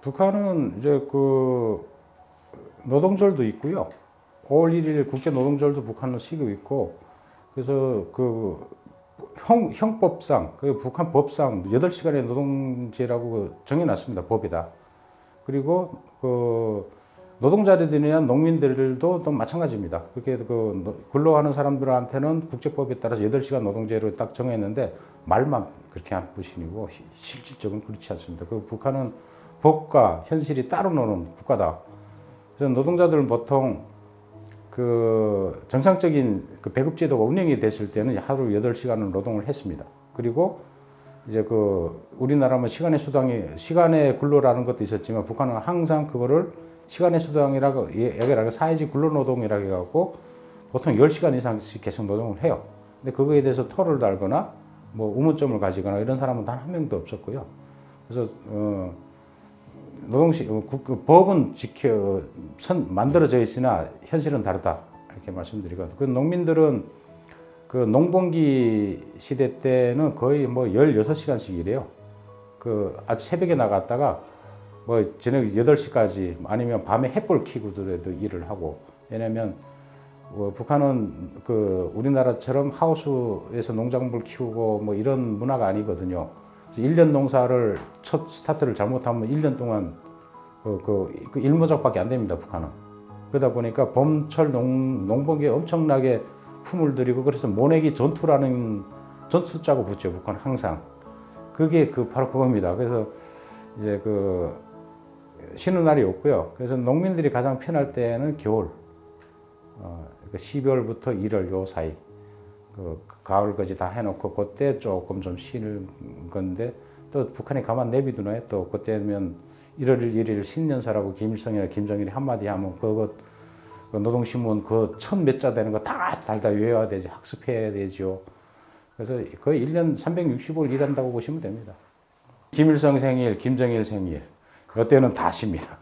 북한은 이제 그 노동절도 있고요. 5월 1일 국제 노동절도 북한은 쉬고 있고 그래서 그 형, 형법상 그 북한 법상 8시간의 노동제라고 그 정해놨습니다. 법에다. 그리고 그 노동자들에 대한 농민들도 또 마찬가지입니다. 그렇게 그 노- 근로하는 사람들한테는 국제법에 따라서 8시간 노동제로 딱 정했는데 말만 그렇게 한 뿐이고 시- 실질적으로 그렇지 않습니다. 그 북한은 법과 현실이 따로 노는 국가다. 그래서 노동자들은 보통 그 정상적인 그 배급 제도가 운영이 됐을 때는 하루 8시간을 노동을 했습니다. 그리고 이제 그 우리나라는 시간의 수당이 시간의 근로라는 것도 있었지만 북한은 항상 그거를 시간의 수당이라고 얘기를 사회지 근로노동이라고 해갖고 보통 10시간 이상씩 계속 노동을 해요. 근데 그거에 대해서 토를 달거나 뭐 의문점을 가지거나 이런 사람은 단 한 명도 없었고요. 그래서 어 노동시 어, 국- 그 법은 지켜 선 만들어져 있으나 현실은 다르다 이렇게 말씀드리고 그 농민들은 그 농번기 시대 때는 거의 뭐 16시간씩 일해요. 그 아주 새벽에 나갔다가 뭐 저녁 8시까지 아니면 밤에 햇불 켜고더라도 일을 하고 왜냐면 뭐 북한은 그 우리나라처럼 하우스에서 농작물 키우고 뭐 이런 문화가 아니거든요. 1년 농사를 첫 스타트를 잘못하면 1년 동안 그, 그, 그 일모작밖에 안 됩니다, 북한은. 그러다 보니까 봄철 농, 농번기에 엄청나게 품을 들이고 그래서 모내기 전투라는 전투자고 붙죠, 북한 은 항상. 그게 그 바로 그겁니다. 그래서 이제 그 쉬는 날이 없고요. 그래서 농민들이 가장 편할 때는 겨울, 어, 그 12월부터 1월 요 사이, 그 가을까지 다 해놓고 그때 조금 좀 쉬는 건데 또 북한이 가만 내비두나요? 또 그때면 1월 1일 신년사라고 김일성이나 김정일이 한마디 하면 그거 그 노동신문 그 천 몇 자 되는 거 다 달다 외워야 되지 학습해야 되죠. 그래서 거의 1년 365일 일한다고 보시면 됩니다. 김일성 생일, 김정일 생일, 그때는 다 쉽니다.